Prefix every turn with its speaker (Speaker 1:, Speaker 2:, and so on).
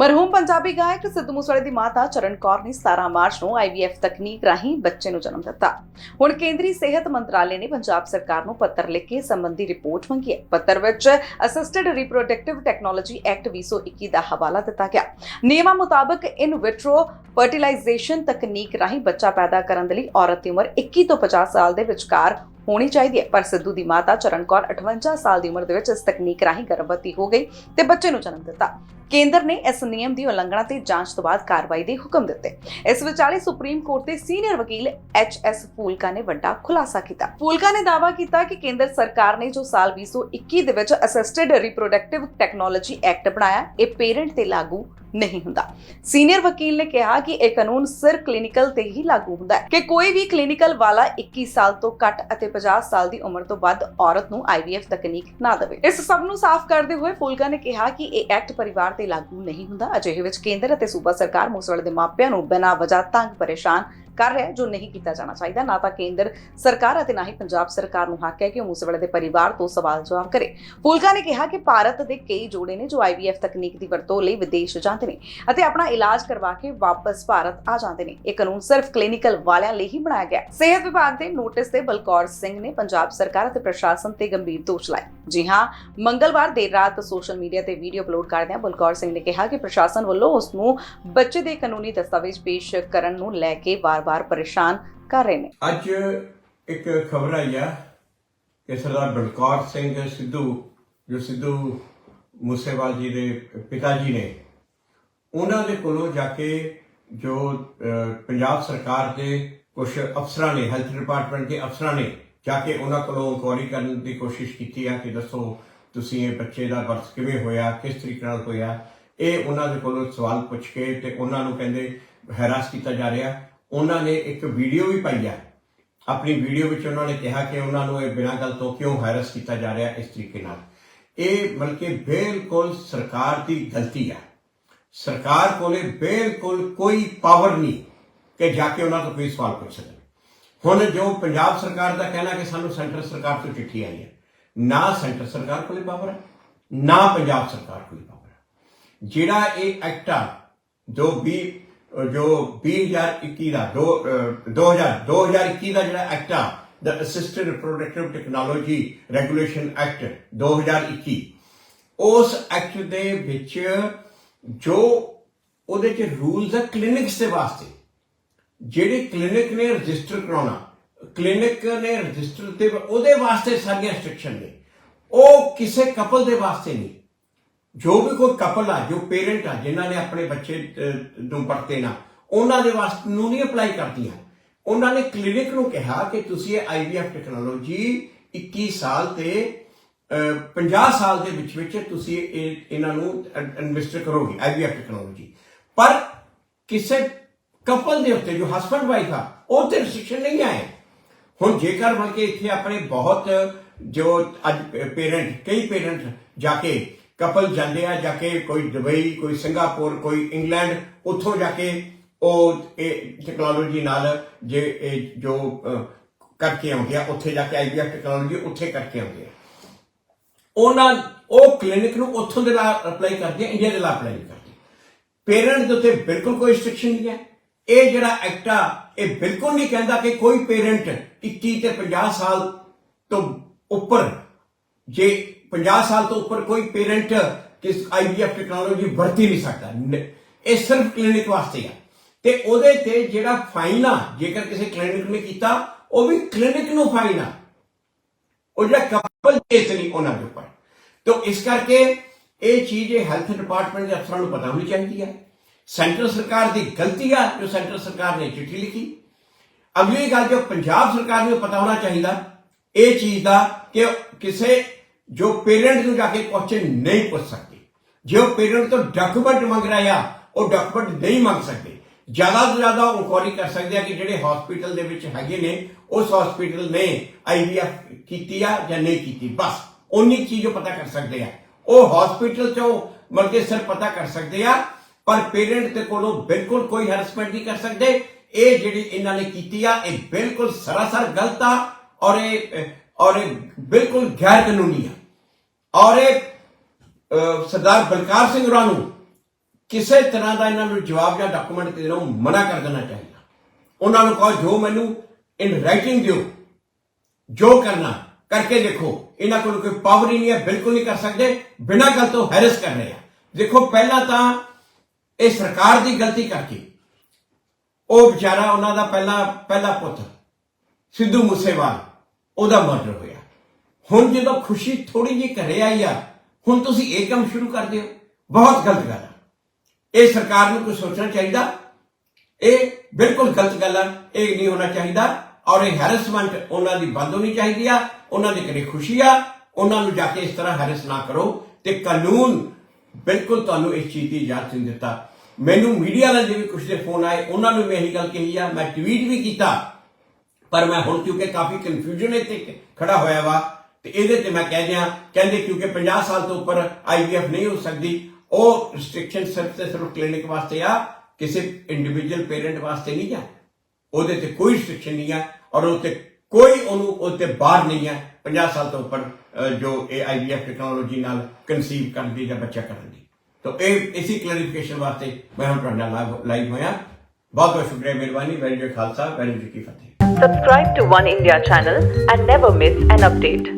Speaker 1: ਮਰਹੂਮ ਪੰਜਾਬੀ ਗਾਇਕ ਸਿੱਧੂ ਮੂਸੇਵਾਲੇ ਦੀ ਮਾਤਾ ਚਰਨ ਕੌਰ ਨੇ 17 ਮਾਰਚ ਨੂੰ ਆਈਵੀਐਫ ਤਕਨੀਕ ਰਾਹੀਂ ਬੱਚੇ ਨੂੰ ਜਨਮ ਦਿੱਤਾ। ਹੁਣ ਕੇਂਦਰੀ ਸਿਹਤ ਮੰਤਰਾਲੇ ਨੇ ਪੰਜਾਬ ਸਰਕਾਰ ਨੂੰ ਪੱਤਰ ਲਿਖ ਕੇ ਸੰਬੰਧੀ ਰਿਪੋਰਟ ਮੰਗੀ ਹੈ। ਪੱਤਰ ਵਿੱਚ ਅਸਿਸਟਡ ਰਿਪਰੋਡਕਟਿਵ ਟੈਕਨੋਲੋਜੀ ਐਕਟ 2021 ਦਾ ਹਵਾਲਾ ਦਿੱਤਾ ਗਿਆ। ਨਿਯਮਾਂ ਮੁਤਾਬਕ ਇਨ ਵਿਟਰੋ ਫਰਟੀਲਾਈਜੇਸ਼ਨ ਤਕਨੀਕ ਰਾਹੀਂ ਬੱਚਾ ਪੈਦਾ ਕਰਨ ਦੇ ਲਈ ਔਰਤ ਦੀ ਉਮਰ 21 ਤੋਂ 50 ਸਾਲ ਦੇ ਵਿਚਕਾਰ ਹੋਣੀ ਚਾਹੀਦੀ ਹੈ। ਪਰ ਸਿੱਧੂ ਦੀ ਮਾਤਾ ਚਰਨ 58 ਸਾਲ ਦੀ ਉਮਰ ਦੇ ਵਿੱਚ ਇਸ ਤਕਨੀਕ ਰਾਹੀਂ ਗਰਭਵਤੀ ਹੋ ਗਈ ਤੇ ਬੱਚੇ ਨੂੰ ਜਨਮ ਦਿੱਤਾ। ਕੇਂਦਰ ਨੇ ਇਸ ਨਿਯਮ ਦੀ ਉਲੰਘਣਾ ਤੇ ਜਾਂਚ ਤੋਂ ਬਾਅਦ ਕਾਰਵਾਈ ਦੇ ਹੁਕਮ ਦਿੱਤੇ। ਇਸ ਵਿਚਾਲੇ ਸੁਪਰੀਮ ਕੋਰਟ ਦੇ ਸੀਨੀਅਰ ਵਕੀਲ ਐਚ ਐਸ ਫੂਲਕਾ ਨੇ ਵੱਡਾ ਖੁਲਾਸਾ ਕੀਤਾ। ਫੂਲਕਾ ਨੇ ਦਾਅਵਾ ਕੀਤਾ ਕਿ ਕੇਂਦਰ ਸਰਕਾਰ ਨੇ ਜੋ ਸਾਲ 2021 ਦੇ ਵਿੱਚ ਅਸਿਸਟਡ ਰਿਪਰੋਡਕਟਿਵ ਟੈਕਨੋਲੋਜੀ ਐਕਟ ਬਣਾਇਆ, ਇਹ ਪੇਰੈਂਟ ਤੇ ਲਾਗੂ ਨਹੀਂ ਹੁੰਦਾ। ਸੀਨੀਅਰ ਵਕੀਲ ਨੇ ਕਿਹਾ ਕਿ ਇਹ ਕਾਨੂੰਨ ਸਿਰ ਕਲੀਨਿਕਲ ਤੇ ਹੀ ਲਾਗੂ ਹੁੰਦਾ ਹੈ ਕਿ ਕੋਈ ਵੀ ਕਲੀਨਿਕਲ ਵਾਲਾ 21 ਸਾਲ ਤੋਂ ਘੱਟ ਅਤੇ 50 ਸਾਲ ਦੀ ਉਮਰ ਤੋਂ ਵੱਧ ਔਰਤ ਨੂੰ IVF ਤਕਨੀਕ ਨਾ ਦੇਵੇ। ਇਸ ਸਭ ਨੂੰ ਸਾਫ਼ ਕਰਦੇ ਹੋਏ ਫੁਲਕਾ ਨੇ ਕਿਹਾ ਕਿ ਇਹ ਐਕਟ ਪਰਿਵਾਰ ਤੇ ਲਾਗੂ ਨਹੀਂ ਹੁੰਦਾ। ਅਜਿਹੇ ਵਿੱਚ ਕੇਂਦਰ ਅਤੇ ਸੂਬਾ ਸਰਕਾਰ ਮੂਸੇਵਾਲੇ ਦੇ ਮਾਪਿਆਂ ਨੂੰ ਬਿਨਾਂ ਵਜ੍ਹਾ ਤੰਗ, ਪਰੇਸ਼ਾਨ ਕਰ ਰਿਹਾ ਜੋ ਨਹੀਂ ਕੀਤਾ ਜਾਣਾ ਚਾਹੀਦਾ। ਨਾ ਤਾਂ ਕੇਂਦਰ ਸਰਕਾਰ ਅਤੇ ਨਾ ਹੀ ਪੰਜਾਬ ਸਰਕਾਰ ਨੂੰ ਹੱਕ ਹੈ ਕਿ ਉਹ ਮੂਸੇਵਾਲੇ ਦੇ ਪਰਿਵਾਰ ਤੋਂ ਸਵਾਲ ਜਵਾਬ ਕਰੇ। ਫੁਲਕਾ ਨੇ ਕਿਹਾ ਕਿ ਭਾਰਤ ਦੇ ਕਈ ਜੋੜੇ ਨੇ ਜੋ IVF ਤਕਨੀਕ ਦੀ ਵਰਤੋਂ ਲਈ ਵਿਦੇਸ਼ ਜਾਂਦੇ ਨੇ ਅਤੇ ਆਪਣਾ ਇਲਾਜ ਕਰਵਾ ਕੇ ਵਾਪਸ ਭਾਰਤ ਆ ਜਾਂਦੇ ਨੇ। ਇਹ ਕਾਨੂੰਨ ਸਿਰਫ ਕਲੀਨਿਕਲ ਵਾਲਿਆਂ ਲਈ ਹੀ ਬਣਾਇਆ ਗਿਆ ਸਿਹਤ ਵਿਭਾਗ ਦੇ ਨੋਟਿਸ ਤੇ ਬਲਕੌਰ ਸਿੰਘ ਨੇ ਪੰਜਾਬ ਸਰਕਾਰ ਅਤੇ ਪ੍ਰਸ਼ਾਸਨ ਤੇ ਗੰਭੀਰ ਦੋਸ਼ ਲਾਏ। ਜੀ ਹਾਂ, ਮੰਗਲਵਾਰ ਦੇਰ ਰਾਤ ਸੋਸ਼ਲ ਮੀਡੀਆ ਤੇ ਵੀਡੀਓ ਅਪਲੋਡ ਕਰਦਿਆਂ ਬਲਕੌਰ ਸਿੰਘ ਨੇ ਕਿਹਾ ਕਿ ਪ੍ਰਸ਼ਾਸਨ ਵੱਲੋਂ ਉਸ ਨੂੰ ਬੱਚੇ ਦੇ ਕਾਨੂੰਨੀ ਦਸਤਾਵੇਜ਼ ਪੇਸ਼ ਕਰਨ ਨੂੰ ਲੈ ਕੇ ਵਾਰ-ਵਾਰ ਪਰੇਸ਼ਾਨ ਕਰ ਰਹੇ ਨੇ।
Speaker 2: ਅੱਜ ਇੱਕ ਖਬਰ ਆਈ ਆ ਕਿ ਸਰਦਾਰ ਬਲਕੌਰ ਸਿੰਘ ਸਿੱਧੂ, ਜੋ ਸਿੱਧੂ ਮੂਸੇਵਾਲ ਜੀ ਦੇ ਪਿਤਾ ਜੀ ਨੇ, ਉਹਨਾਂ ਦੇ ਕੋਲੋਂ ਜਾ ਕੇ ਜੋ ਪੰਜਾਬ ਸਰਕਾਰ ਦੇ ਕੁਝ ਅਫਸਰਾਂ ਨੇ, ਹੈਲਥ ਡਿਪਾਰਟਮੈਂਟ ਦੇ ਅਫਸਰਾਂ ਨੇ, ਜਾ ਕੇ ਉਹਨਾਂ ਕੋਲੋਂ ਇਨਕੁਆਇਰੀ ਕਰਨ ਦੀ ਕੋਸ਼ਿਸ਼ ਕੀਤੀ ਆ ਕਿ ਦੱਸੋ ਤੁਸੀਂ ਇਹ ਬੱਚੇ ਦਾ ਬਰਥ ਕਿਵੇਂ ਹੋਇਆ, ਕਿਸ ਤਰੀਕੇ ਨਾਲ ਹੋਇਆ। ਇਹ ਉਹਨਾਂ ਦੇ ਕੋਲੋਂ ਸਵਾਲ ਪੁੱਛ ਕੇ ਤੇ ਉਹਨਾਂ ਨੂੰ ਕਹਿੰਦੇ, ਹੈਰਾਸ ਕੀਤਾ ਜਾ ਰਿਹਾ। ਉਹਨਾਂ ਨੇ ਇੱਕ ਵੀਡੀਓ ਵੀ ਪਾਈ ਹੈ ਆਪਣੀ ਵੀਡੀਓ ਵਿੱਚ ਉਹਨਾਂ ਨੇ ਕਿਹਾ ਕਿ ਉਹਨਾਂ ਨੂੰ ਇਹ ਬਿਨਾਂ ਗੱਲ ਤੋਂ ਕਿਉਂ ਹੈਰਸ ਕੀਤਾ ਜਾ ਰਿਹਾ ਇਸ ਤਰੀਕੇ ਨਾਲ। ਇਹ ਬਲਕਿ ਬਿਲਕੁਲ ਸਰਕਾਰ ਦੀ ਗਲਤੀ ਹੈ ਸਰਕਾਰ ਕੋਲੇ ਬਿਲਕੁਲ ਕੋਈ ਪਾਵਰ ਨਹੀਂ ਕਿ ਜਾ ਕੇ ਉਹਨਾਂ ਤੋਂ ਕੋਈ ਸਵਾਲ ਪੁੱਛ ਸਕਣ ਹੁਣ ਜੋ ਪੰਜਾਬ ਸਰਕਾਰ ਦਾ ਕਹਿਣਾ ਕਿ ਸਾਨੂੰ ਸੈਂਟਰ ਸਰਕਾਰ ਤੋਂ ਚਿੱਠੀ ਆਈ ਹੈ, ਨਾ ਸੈਂਟਰ ਸਰਕਾਰ ਕੋਲੇ ਪਾਵਰ ਹੈ ਨਾ ਪੰਜਾਬ ਸਰਕਾਰ ਕੋਲੇ ਪਾਵਰ ਹੈ ਜਿਹੜਾ ਇਹ ਐਕਟ ਆ, ਜੋ ਵੀ ਜੋ 2021 ਦਾ ਦੋ, ਅਹ, 2000 2021 ਦਾ ਜਿਹੜਾ ਐਕਟ ਆ ਦਾ assisted reproductive technology regulation act 2021 ਉਸ ਐਕਟ ਦੇ ਵਿੱਚ ਜੋ ਉਹਦੇ ਚ ਰੂਲਸ ਆ ਕਲੀਨਿਕਸ ਦੇ ਵਾਸਤੇ ਜਿਹੜੇ ਕਲੀਨਿਕ ਨੇ ਰਜਿਸਟਰ ਕਰਾਉਣਾ ਕਲੀਨਿਕ ਨੇ ਰਜਿਸਟਰ ਤੇ ਉਹਦੇ ਵਾਸਤੇ ਸਾਰੀਆਂ ਰੈਸਟ੍ਰਿਕਸ਼ਨ ਨੇ ਉਹ ਕਿਸੇ ਕਪਲ ਦੇ ਵਾਸਤੇ ਨਹੀਂ। ਜੋ ਵੀ ਕੋਈ ਕਪਲ ਆ ਜੋ ਪੇਰੈਂਟ ਆ ਜਿਨ੍ਹਾਂ ਨੇ ਆਪਣੇ ਬੱਚੇ ਨੂੰ ਵਰਤੇ ਉਹਨਾਂ ਦੇ ਵਾਸਤੇ ਨੂੰ ਨਹੀਂ ਅਪਲਾਈ ਕਰਦੀਆਂ। ਉਹਨਾਂ ਨੇ ਕਲੀਨਿਕ ਨੂੰ ਕਿਹਾ ਕਿ ਤੁਸੀਂ ਇਹ ਆਈਵੀਐਫ ਟੈਕਨੋਲੋਜੀ 21 ਸਾਲ ਤੇ ਅਹ, 50 ਸਾਲ ਦੇ ਵਿੱਚ ਵਿੱਚ ਤੁਸੀਂ ਇਹਨਾਂ ਨੂੰ ਇਨਵੈਸਟ ਕਰੋਗੇ ਆਈਵੀਐਫ ਟੈਕਨੋਲੋਜੀ ਪਰ ਕਿਸੇ ਕਪਲ ਦੇ ਉੱਤੇ ਜੋ ਹਸਬੰਡ ਵਾਈਫ ਆ ਉਹ ਤੇ ਰਿਸਟ੍ਰਿਕਸ਼ਨ ਨਹੀਂ ਆਏ। ਹੁਣ ਜੇਕਰ ਬਲਕਿ ਇੱਥੇ ਆਪਣੇ ਬਹੁਤ ਜੋ ਅੱਜ ਪੇਰੈਂਟ ਕਈ ਪੇਰੈਂਟ ਜਾ ਕੇ ਕਪਲ ਜਾਂਦੇ ਆ ਜਾ ਕੇ ਕੋਈ ਦੁਬਈ, ਕੋਈ ਸਿੰਗਾਪੁਰ, ਕੋਈ ਇੰਗਲੈਂਡ, ਉੱਥੋਂ ਜਾ ਕੇ ਉਹ ਇਹ ਟੈਕਨੋਲੋਜੀ ਨਾਲ ਜੇ ਇਹ ਜੋ ਕਰਕੇ ਆਉਂਦੇ ਆ, ਉੱਥੇ ਜਾ ਕੇ ਆਈਵੀਐਫ ਟੈਕਨੋਲੋਜੀ ਉੱਥੇ ਕਰਕੇ ਆਉਂਦੇ ਆ। ਉਹਨਾਂ, ਉਹ ਕਲੀਨਿਕ ਨੂੰ ਉੱਥੋਂ ਦੇ ਨਾਲ ਅਪਲਾਈ ਕਰਦੇ ਆ ਇੰਡੀਆ ਦੇ ਨਾਲ ਅਪਲਾਈ ਨਹੀਂ ਕਰਦੇ। ਪੇਰੈਂਟ ਦੇ ਉੱਤੇ ਬਿਲਕੁਲ ਕੋਈ ਰਿਸਟ੍ਰਿਕਸ਼ਨ ਨਹੀਂ ਹੈ। ਇਹ ਜਿਹੜਾ ਐਕਟ ਆ, ਇਹ ਬਿਲਕੁਲ ਨਹੀਂ ਕਹਿੰਦਾ ਕਿ ਕੋਈ ਪੇਰੈਂਟ 21 ਤੇ 50 ਸਾਲ ਤੋਂ ਉੱਪਰ ਜੇ 50 ਸਾਲ ਤੋਂ ਉੱਪਰ ਕੋਈ ਪੇਰੈਂਟ ਕਿਸ ਆਈਵੀਐਫ ਟੈਕਨੋਲੋਜੀ ਵਰਤੀ ਨਹੀਂ ਸਕਦਾ। ਇਹ ਸਿਰਫ ਕਲੀਨਿਕ ਵਾਸਤੇ ਆ। ਤੇ ਉਹਦੇ ਤੇ ਜਿਹੜਾ ਫਾਈਨ ਆ, ਜੇਕਰ ਕਿਸੇ ਕਲੀਨਿਕ ਨੇ ਕੀਤਾ, ਉਹ ਵੀ ਕਲੀਨਿਕ ਨੂੰ ਫਾਈਨ ਆ। ਉਹ ਜਿਹੜਾ ਕਪਲ ਕੇਸ ਨਹੀਂ, ਉਹਨਾਂ ਦੇ ਉੱਪਰ। ਤੋਂ ਇਸ ਕਰਕੇ ਇਹ ਚੀਜ਼ ਇਹ ਹੈਲਥ ਡਿਪਾਰਟਮੈਂਟ ਦੇ ਅਫਸਰਾਂ ਨੂੰ ਪਤਾ ਹੋਣੀ ਚਾਹੀਦੀ ਹੈ ਸੈਂਟਰ ਸਰਕਾਰ ਦੀ ਗਲਤੀ ਆ, ਜੋ ਸੈਂਟਰ ਸਰਕਾਰ ਨੇ ਚਿੱਠੀ ਲਿਖੀ। ਅਗਲੀ ਗੱਲ ਜੋ ਪੰਜਾਬ ਸਰਕਾਰ ਨੂੰ ਪਤਾ ਹੋਣਾ ਚਾਹੀਦਾ, ਇਹ ਚੀਜ਼ ਦਾ ਕਿ ਕਿਸੇ ਜੋ ਪੇਰੈਂਟ ਨੂੰ ਜਾ ਕੇ ਕੁਐਸਚਨ ਨਹੀਂ ਪੁੱਛ ਸਕਦੇ। ਜੇ ਉਹ ਪੇਰੈਂਟ ਤੋਂ ਡਾਕੂਮੈਂਟ ਮੰਗ ਰਿਹਾ ਆ, ਉਹ ਡਾਕੂਮੈਂਟ ਨਹੀਂ ਮੰਗ ਸਕਦੇ। ਜ਼ਿਆਦਾ ਤੋਂ ਜ਼ਿਆਦਾ ਉਹ ਇਨਕੁਆਰੀ ਕਰ ਸਕਦੇ ਆ ਕਿ ਜਿਹੜੇ ਹਸਪੀਟਲ ਦੇ ਵਿੱਚ ਹੈਗੇ ਨੇ, ਉਸ ਹਸਪੀਟਲ ਨੇ ਆਈਵੀਐਫ ਕੀਤੀ ਆ ਜਾਂ ਨਹੀਂ ਕੀਤੀ। ਬਸ ਉਨੀ ਚੀਜ਼ ਉਹ ਪਤਾ ਕਰ ਸਕਦੇ ਆ। ਉਹ ਹਸਪੀਟਲ ਚੋਂ ਮਲਕੇ ਸਰ ਪਤਾ ਕਰ ਸਕਦੇ ਆ, ਪਰ ਪੇਰੈਂਟ ਦੇ ਕੋਲੋਂ ਬਿਲਕੁਲ ਕੋਈ ਹੈਰਸਮੈਂਟ ਨਹੀਂ ਕਰ ਸਕਦੇ। ਇਹ ਜਿਹੜੀ ਇਹਨਾਂ ਨੇ ਕੀਤੀ ਆ, ਇਹ ਬਿਲਕੁਲ ਸਰਾਸਰ ਗਲਤ ਆ ਔਰ ਇਹ ਔਰ ਇਹ ਬਿਲਕੁਲ ਗੈਰ ਕਾਨੂੰਨੀ ਆ। ਔਰ ਇਹ ਸਰਦਾਰ ਬਲਕਾਰ ਸਿੰਘ ਹੋਰਾਂ ਨੂੰ ਕਿਸੇ ਤਰ੍ਹਾਂ ਦਾ ਇਹਨਾਂ ਨੂੰ ਜਵਾਬ ਜਾਂ ਡਾਕੂਮੈਂਟ ਦੇਣੋਂ ਮਨਾ ਕਰ ਦੇਣਾ ਚਾਹੀਦਾ। ਉਹਨਾਂ ਨੂੰ ਕਹੋ, ਜੋ ਮੈਨੂੰ ਇਨ ਰਾਈਟਿੰਗ ਦਿਓ, ਜੋ ਕਰਨਾ ਕਰਕੇ ਦੇਖੋ, ਇਹਨਾਂ ਕੋਲ ਕੋਈ ਪਾਵਰ ਹੀ ਨਹੀਂ ਹੈ, ਬਿਲਕੁਲ ਨਹੀਂ ਕਰ ਸਕਦੇ, ਬਿਨਾਂ ਗੱਲ ਤੋਂ ਹੈਰਸ ਕਰ ਰਹੇ ਆ। ਦੇਖੋ, ਪਹਿਲਾਂ ਤਾਂ ਇਹ ਸਰਕਾਰ ਦੀ ਗਲਤੀ ਕਰਕੇ ਉਹ ਵਿਚਾਰਾ ਉਹਨਾਂ ਦਾ ਪਹਿਲਾ ਪਹਿਲਾ ਪੁੱਤ, ਸਿੱਧੂ ਮੂਸੇਵਾਲ, ਉਹਦਾ ਮਰਡਰ ਹੋਇਆ। ਹੁਣ ਜਦੋਂ ਖੁਸ਼ੀ ਥੋੜੀ ਜਿਹੀ ਘਰੇ ਆਈ ਆ, ਹੁਣ ਤੁਸੀਂ ਇਹ ਕੰਮ ਸ਼ੁਰੂ ਕਰ ਦਿਓ ਬਹੁਤ ਗਲਤ ਗੱਲ ਆ। ਇਹ ਸਰਕਾਰ ਨੂੰ ਕੁਝ ਸੋਚਣਾ ਚਾਹੀਦਾ? ਇਹ ਬਿਲਕੁਲ ਗਲਤ ਗੱਲ ਆ। ਇਹ ਨਹੀਂ ਹੋਣਾ ਚਾਹੀਦਾ। ਔਰ ਇਹ ਹੈਰਸਮੈਂਟ ਉਹਨਾਂ ਦੀ ਬੰਦ ਹੋਣੀ ਚਾਹੀਦੀ ਆ। ਉਹਨਾਂ ਦੇ ਘਰੇ ਖੁਸ਼ੀ ਆ। ਉਹਨਾਂ ਨੂੰ ਜਾ ਕੇ ਇਸ ਤਰ੍ਹਾਂ ਹੈਰਸ ਨਾ ਕਰੋ। ਤੇ ਕਾਨੂੰਨ ਬਿਲਕੁਲ ਤੁਹਾਨੂੰ ਇਸ ਚੀਜ਼ ਦੀ ਇਜਾਜ਼ਤ ਨਹੀਂ ਦਿੱਤਾ। ਮੈਨੂੰ ਮੀਡੀਆ ਵਾਲੇ ਜਿਹੜੇ ਕੁਝ ਦੇ ਫੋਨ ਆਏ, ਉਹਨਾਂ ਨੂੰ ਮੈਂ ਇਹੀ ਗੱਲ ਕਹੀ ਆ। ਮੈਂ ਟਵੀਟ ਵੀ ਕੀਤਾ। ਪਰ ਮੈਂ ਹੁਣ ਕਿਉਂਕਿ ਕਾਫੀ ਕਨਫਿਊਜ਼ਨ ਇੱਥੇ ਖੜਾ ਹੋਇਆ ਵਾ। ਤੇ ਇਹਦੇ ਤੇ ਮੈਂ ਕਹਿ ਦਿਆਂ, ਕਹਿੰਦੇ ਕਿਉਂਕਿ 50 ਸਾਲ ਤੋਂ ਉੱਪਰ ਆਈਵੀਐਫ ਨਹੀਂ ਹੋ ਸਕਦੀ, ਉਹ ਰਿਸਟ੍ਰਿਕਸ਼ਨ ਸਿਰਫ ਤੇ ਸਿਰਫ ਕਲੀਨਿਕ ਵਾਸਤੇ ਆ, ਕਿਸੇ ਇੰਡੀਵਿਜੂਅਲ ਪੇਰੈਂਟ ਵਾਸਤੇ ਨਹੀਂ ਆ। ਉਹਦੇ ਤੇ ਕੋਈ ਰਿਸਟ੍ਰਿਕਸ਼ਨ ਨਹੀਂ ਆ ਔਰ ਉਹ ਕੋਈ ਉਹਨੂੰ ਉਹ ਬਾਹਰ ਨਹੀਂ ਹੈ 50 ਸਾਲ ਤੋਂ ਉੱਪਰ ਜੋ ਇਹ ਆਈਵੀਐਫ ਟੈਕਨੋਲੋਜੀ ਨਾਲ ਕਨਸੀਵ ਕਰਨ ਜਾਂ ਬੱਚਾ ਕਰਨ ਦੀ। ਤਾਂ ਇਹ, ਇਸੇ ਕਲੈਰੀਫਿਕੇਸ਼ਨ ਵਾਸਤੇ ਮੈਂ ਹੁਣ ਤੁਹਾਡੇ ਲਾਈਵ ਹੋਇਆ। ਬਹੁਤ ਬਹੁਤ ਸ਼ੁਕਰੀਆ ਮਿਹਰਬਾਨੀ, ਵੈਰੀ ਜੀ ਖਾਲਸਾ, ਵੈਰੀ ਜੀ ਕੀ ਫਤਿਹ।
Speaker 3: Subscribe to One India channel and never miss an update.